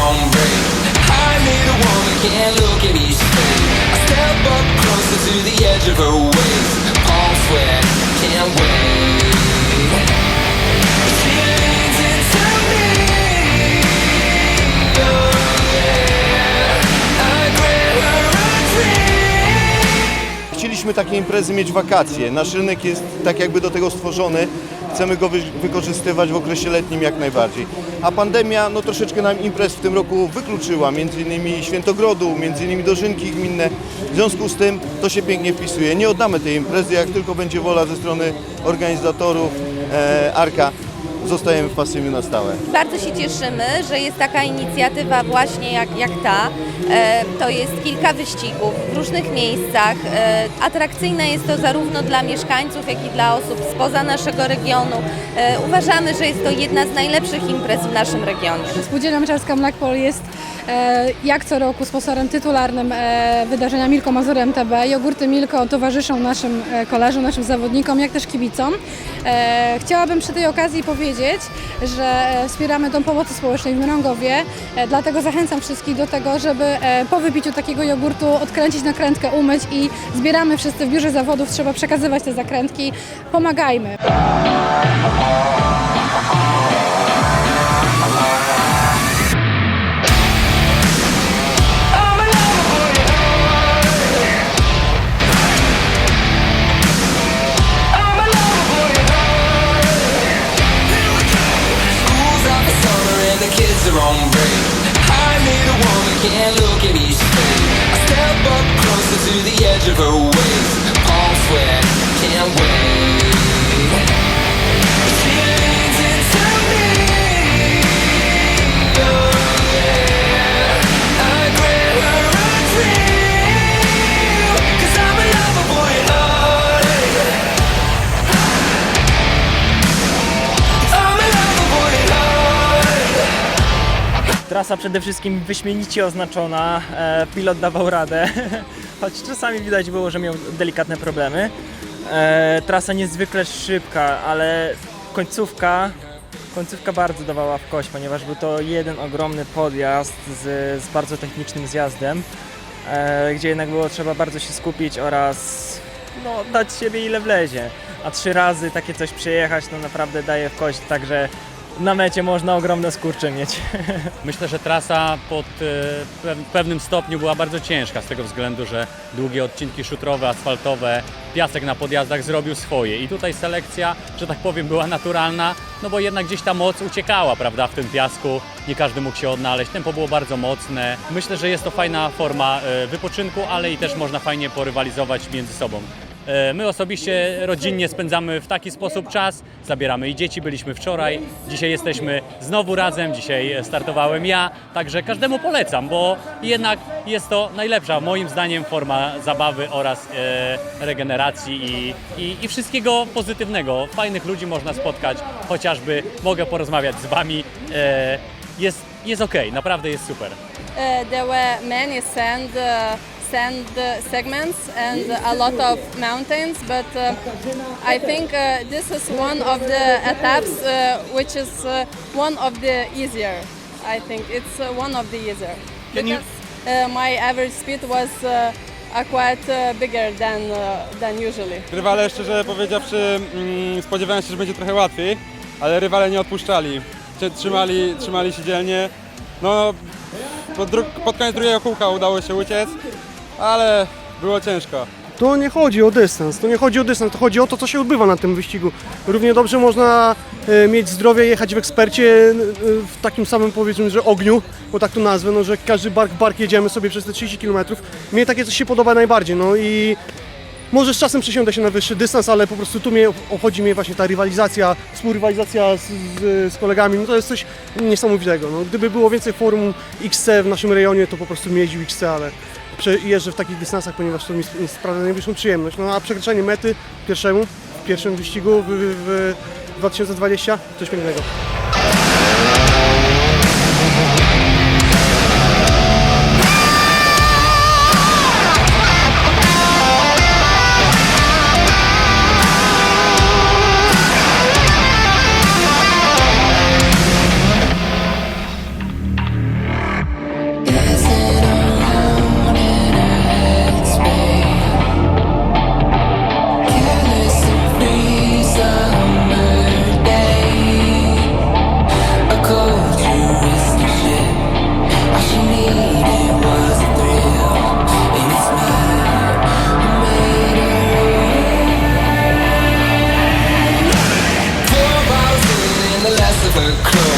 own brain woman, can't look at me straight. I step up closer to the edge of her waist sweat, can't wait. Chcieliśmy takie imprezy mieć wakacje. Nasz rynek jest tak jakby do tego stworzony, Chcemy go wy- wykorzystywać w okresie letnim jak najbardziej. A pandemia no troszeczkę nam imprez w tym roku wykluczyła, między innymi Świętogrodu, między innymi dożynki gminne. W związku z tym to się pięknie wpisuje. Nie oddamy tej imprezy, jak tylko będzie wola ze strony organizatorów e, Arka. Zostajemy w Pasymiu na stałe. Bardzo się cieszymy, że jest taka inicjatywa właśnie jak, jak ta. E, to jest kilka wyścigów w różnych miejscach. E, atrakcyjne jest to zarówno dla mieszkańców, jak i dla osób spoza naszego regionu. E, uważamy, że jest to jedna z najlepszych imprez w naszym regionie. Spółdzielnia Myczarska Mlekpol jest e, jak co roku sponsorem tytularnym e, wydarzenia Milko Mazur MTB. Jogurty Milko towarzyszą naszym e, kolarzom, naszym zawodnikom, jak też kibicom. E, chciałabym przy tej okazji powiedzieć, że e, wspieramy Dom Pomocy Społecznej w Mrągowie, e, dlatego zachęcam wszystkich do tego, żeby e, po wypiciu takiego jogurtu odkręcić nakrętkę, umyć i zbieramy wszyscy w biurze zawodów, trzeba przekazywać te zakrętki. Pomagajmy. The kids are on. I need a woman, can't look at me straight. I step up closer to the edge of her waist. Palm sweat, can't wait. Trasa przede wszystkim wyśmienicie oznaczona, e, pilot dawał radę, choć czasami widać było, że miał delikatne problemy. E, trasa niezwykle szybka, ale końcówka, końcówka bardzo dawała w kość, ponieważ był to jeden ogromny podjazd z, z bardzo technicznym zjazdem, e, gdzie jednak było trzeba bardzo się skupić oraz no, dać siebie ile wlezie. A trzy razy takie coś przejechać, no naprawdę daje w kość, także na mecie można ogromne skurcze mieć. Myślę, że trasa pod e, pew- pewnym stopniu była bardzo ciężka z tego względu, że długie odcinki szutrowe, asfaltowe, piasek na podjazdach zrobił swoje i tutaj selekcja, że tak powiem, była naturalna, no bo jednak gdzieś ta moc uciekała, prawda, w tym piasku, nie każdy mógł się odnaleźć, tempo było bardzo mocne. Myślę, że jest to fajna forma e, wypoczynku, ale i też można fajnie porywalizować między sobą. E, My osobiście rodzinnie spędzamy w taki sposób czas. Zabieramy i dzieci, byliśmy wczoraj. Dzisiaj jesteśmy znowu razem. Dzisiaj startowałem ja. Także każdemu polecam, bo jednak jest to najlepsza, moim zdaniem, forma zabawy oraz e, regeneracji i, i, i wszystkiego pozytywnego. Fajnych ludzi można spotkać, chociażby mogę porozmawiać z Wami. E, Jest, jest ok, naprawdę jest super. Uh, there were many sand uh, sand uh, segments and a lot of mountains, but uh, I think uh, this is one of the etaps uh, which is uh, one of the easier. I think it's uh, one of the easier Can you- because uh, my average speed was uh, uh, quite uh, bigger than uh, than usually. Rywale, szczerze powiedziawszy, mm, spodziewałem się, że będzie trochę łatwiej, ale rywale nie odpuszczali. Trze- Trzymali, trzymali się dzielnie. No, pod, dru- pod koniec drugiego kółka udało się uciec, ale było ciężko. To nie chodzi o dystans, to nie chodzi o dystans, to chodzi o to, co się odbywa na tym wyścigu. Równie dobrze można e, mieć zdrowie, jechać w ekspercie e, w takim samym powiedzmy, że ogniu, bo tak to nazwę, no, że każdy bark bark jedziemy sobie przez te 30 km. Mnie takie coś się podoba najbardziej, no i może z czasem przesiądę się na wyższy dystans, ale po prostu tu mnie obchodzi mnie właśnie ta rywalizacja, współrywalizacja z, z, z kolegami, no to jest coś niesamowitego. No, gdyby było więcej forum XC w naszym rejonie, to po prostu bym jeździł XC, ale jeżdżę w takich dystansach, ponieważ to mi sp- sprawia najwyższą przyjemność. No a przekroczenie mety pierwszemu, w pierwszym wyścigu w, w 2020, coś pięknego. the club